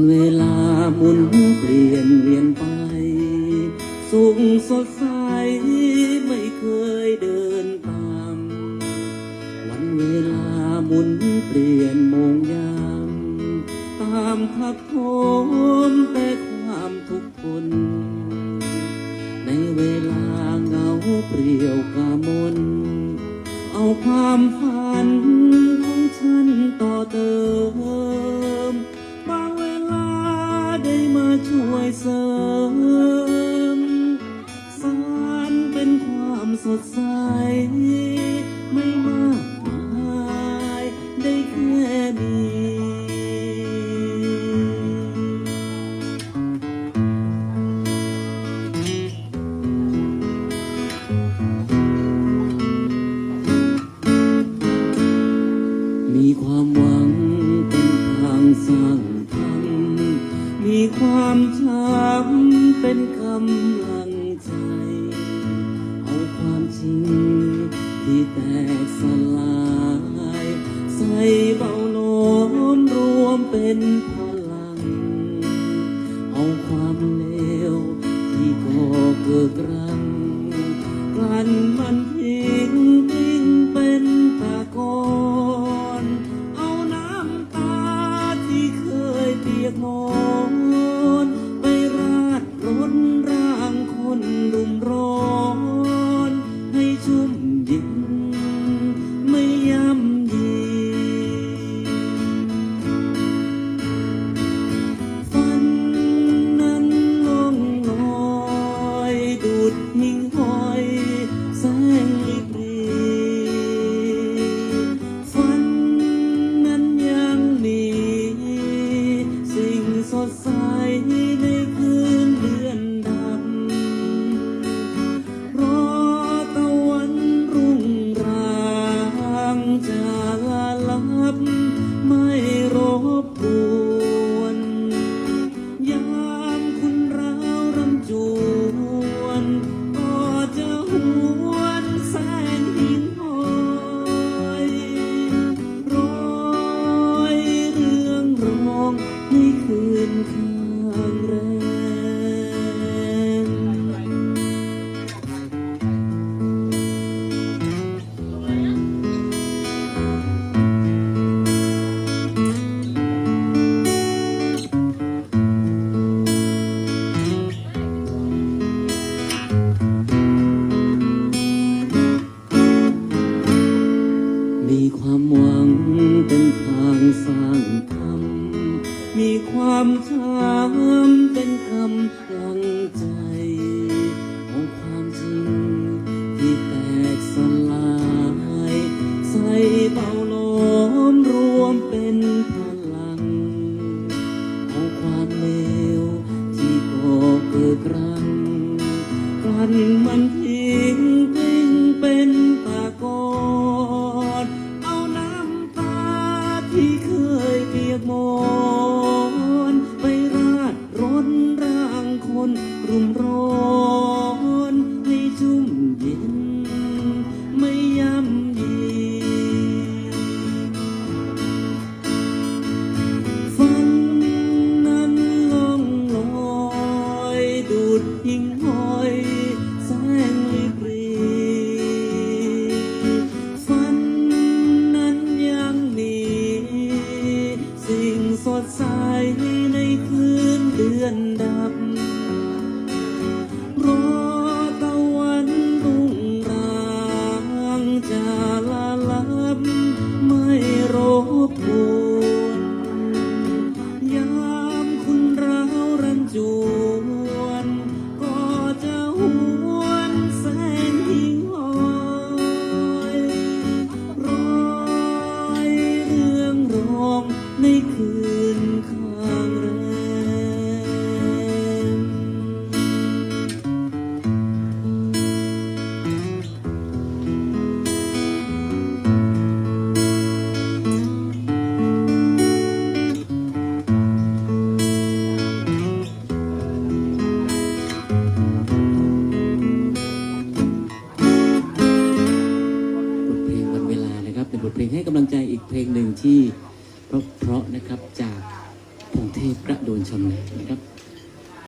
เวลาบุญเปลี่ยนเวียนไป สุขสดใสไม่เคยเดินตาม วันเวลาบุญเปลี่ยนมงยาม ตามพักโทมแต่ความทุกข์ทนในเวลาเงาเปลี่ยวกามน เอาความฝันของฉันต่อเติม ความช้ำเป็นกำลังใจ เอาความจริงที่แตกสลาย ใส่เบาโน้มรวมเป็นพลัง เอาความเลวที่ก่อเกิดรังกลั้นมันทิ้งทิ้งเป็นตะกอนเอาน้ำตาที่เคยเปียกหมอน หิ่งห้อยแสงลิบรีฝันนั้นยังมี สิ่งสดใสในคืนเดือนดำ รอตะวันรุ่งรางจะลับไม่รบกวน ช้ำเป็นกำลังใจของความจริงที่แตกสลายใส่เบาล้อมรวมเป็นพลังเอาความเลวที่ก่อเกิดรังกลั้นมัน ค เวลานะครับเป็นบทเพลงให้กำลังใจอีกเพลงหนึ่งที่เพราะๆนะครับจากพงเทพกระโดนชำนาญนะครับ